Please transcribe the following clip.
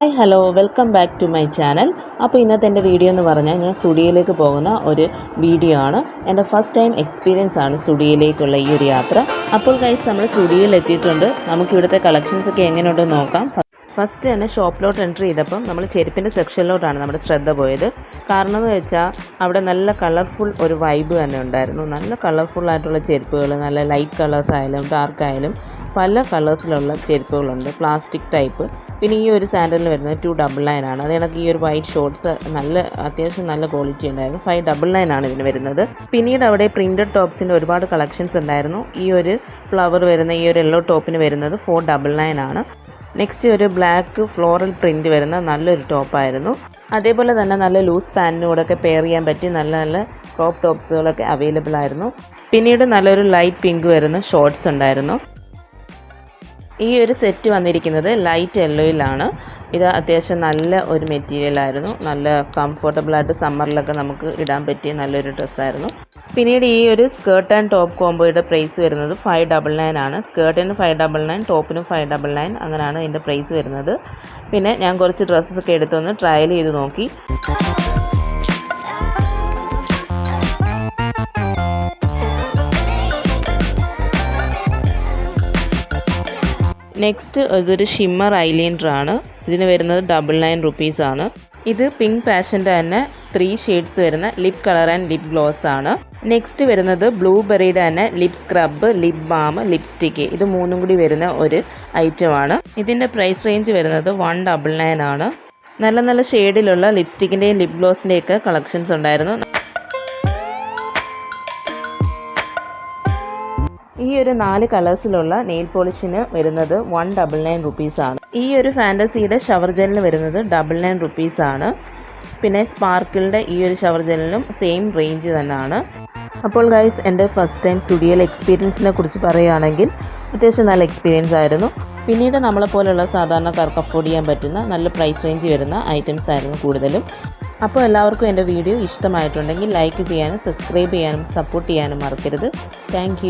Hi hello welcome back to my channel അപ്പോൾ ഇന്നത്തെ എന്റെ വീഡിയോ എന്ന് പറഞ്ഞാൽ ഞാൻ സുഡിയയിലേക്ക് പോകുന്ന ഒരു വീഡിയോ ആണ്. എന്റെ ഫസ്റ്റ് ടൈം എക്സ്പീരിയൻസ് ആണ് സുഡിയയിലേക്കുള്ള ഈ ഒരു യാത്ര. അപ്പോൾ ഗൈസ് നമ്മൾ സുഡിയയിൽ എത്തിയിട്ടുണ്ട്. നമുക്ക് ഇവിടുത്തെ കളക്ഷൻസ് ഒക്കെ എങ്ങനെയുണ്ടെന്ന് നോക്കാം. ഫസ്റ്റ് തന്നെ ഷോപ്പിലോട്ട് എൻട്രി ചെയ്തപ്പം നമ്മൾ ചെരുപ്പിന്റെ സെക്ഷനിലോട്ടാണ് നമ്മുടെ ശ്രദ്ധ പോയത്. കാരണം എന്ന് വെച്ചാൽ അവിടെ നല്ല കളർഫുൾ ഒരു വൈബ് തന്നെ ഉണ്ടായിരുന്നു. നല്ല കളർഫുൾ ആയിട്ടുള്ള ചെരുപ്പുകൾ നല്ല ലൈറ്റ് കളേഴ്സ് ആയാലും ഡാർക്ക് ആയാലും പല കളേഴ്സിലുള്ള ചെരുപ്പുകളുണ്ട്. Plastic type. പിന്നെ ഈ ഒരു സാൻഡലിന് വരുന്നത് ടു ഡബിൾ നയൻ ആണ്. അത് കണക്ക് ഈ ഒരു വൈറ്റ് ഷോർട്സ് നല്ല അത്യാവശ്യം നല്ല ക്വാളിറ്റി ഉണ്ടായിരുന്നു. ഫൈവ് ഡബിൾ നയൻ ആണ് ഇതിന് വരുന്നത്. പിന്നീട് അവിടെ പ്രിന്റഡ് ടോപ്സിന്റെ ഒരുപാട് കളക്ഷൻസ് ഉണ്ടായിരുന്നു. ഈ ഒരു ഫ്ലവർ വരുന്ന ഈ ഒരു യെല്ലോ ടോപ്പിന് വരുന്നത് ഫോർ ഡബിൾ നയൻ ആണ്. നെക്സ്റ്റ് ഒരു ബ്ലാക്ക് ഫ്ലോറൽ പ്രിന്റ് വരുന്ന നല്ലൊരു ടോപ്പായിരുന്നു അതേപോലെ തന്നെ നല്ല ലൂസ് പാന്റിനോടൊക്കെ പെയർ ചെയ്യാൻ പറ്റി നല്ല നല്ല ക്രോപ്പ് ടോപ്സുകളൊക്കെ അവൈലബിൾ ആയിരുന്നു. പിന്നീട് നല്ലൊരു ലൈറ്റ് പിങ്ക് വരുന്ന ഷോർട്സ് ഉണ്ടായിരുന്നു. ഈ ഒരു സെറ്റ് വന്നിരിക്കുന്നത് ലൈറ്റ് യെല്ലോയിലാണ്. ഇത് അത്യാവശ്യം നല്ല ഒരു മെറ്റീരിയലായിരുന്നു നല്ല കംഫർട്ടബിളായിട്ട് സമ്മറിലൊക്കെ നമുക്ക് ഇടാൻ പറ്റിയ നല്ലൊരു ഡ്രസ്സായിരുന്നു പിന്നീട് ഈ ഒരു സ്കേർട്ട് ആൻഡ് ടോപ്പ് കോംബോയുടെ പ്രൈസ് വരുന്നത് ഫൈവ് ഡബിൾ നയൻ ആണ്. സ്കേർട്ടിന് ഫൈവ് ഡബിൾ നയൻ ടോപ്പിനും ഫൈവ് ഡബിൾ നയൻ അങ്ങനെയാണ് ഇതിന്റെ പ്രൈസ് വരുന്നത്. പിന്നെ ഞാൻ കുറച്ച് ഡ്രസ്സസ് ഡ്രസ്സൊക്കെ എടുത്തൊന്ന് ട്രയൽ ചെയ്ത് നോക്കി. നെക്സ്റ്റ് ഇതൊരു ഷിമ്മർ ഐലൈനറാണ് ഇതിന് വരുന്നത് ഡബിൾ നയൻ റുപ്പീസ് ആണ്. ഇത് പിങ്ക് പാഷന്റെ തന്നെ ത്രീ ഷെയ്ഡ്സ് വരുന്ന lip colour and lip gloss ആണ്. നെക്സ്റ്റ് വരുന്നത് ബ്ലൂബെറിയുടെ തന്നെ lip scrub lip balm lipstick ഇത് മൂന്നും കൂടി വരുന്ന ഒരു ഐറ്റം ആണ്. ഇതിന്റെ പ്രൈസ് റേഞ്ച് വരുന്നത് വൺ ഡബിൾ നയൻ ആണ്. നല്ല നല്ല ഷെയ്ഡിലുള്ള ലിപ്സ്റ്റിക്കിന്റെയും ലിപ് ഗ്ലോസിന്റെയൊക്കെ കളക്ഷൻസ് ഉണ്ടായിരുന്നു. ഈ ഒരു നാല് കളേഴ്സിലുള്ള നെയിൽ പോളിഷിന് വരുന്നത് വൺ ഡബിൾ നയൻ റുപ്പീസാണ് ഈ ഒരു ഫാന്റസിയുടെ ഷവർ ജെല്ലിന് വരുന്നത് ഡബിൾ നയൻ റുപ്പീസാണ് പിന്നെ സ്പാർക്കിളിന്റെ ഈ ഒരു ഷവർ ജെല്ലിനും സെയിം റേഞ്ച് തന്നെയാണ്. അപ്പോൾ ഗൈസ് എന്റെ ഫസ്റ്റ് ടൈം സ്റ്റുഡിയോയിൽ എക്സ്പീരിയൻസിനെ കുറിച്ച് പറയുകയാണെങ്കിൽ അത്യാവശ്യം നല്ല എക്സ്പീരിയൻസ് ആയിരുന്നു. പിന്നീട് നമ്മളെ പോലെയുള്ള സാധാരണക്കാർക്ക് അഫോർഡ് ചെയ്യാൻ പറ്റുന്ന നല്ല പ്രൈസ് റേഞ്ച് വരുന്ന ഐറ്റംസ് ആയിരുന്നു കൂടുതലും. അപ്പോൾ എല്ലാവർക്കും എന്റെ വീഡിയോ ഇഷ്ടമായിട്ടുണ്ടെങ്കിൽ ലൈക്ക് ചെയ്യാനും സബ്സ്ക്രൈബ് ചെയ്യാനും സപ്പോർട്ട് ചെയ്യാനും മറക്കരുത്. താങ്ക്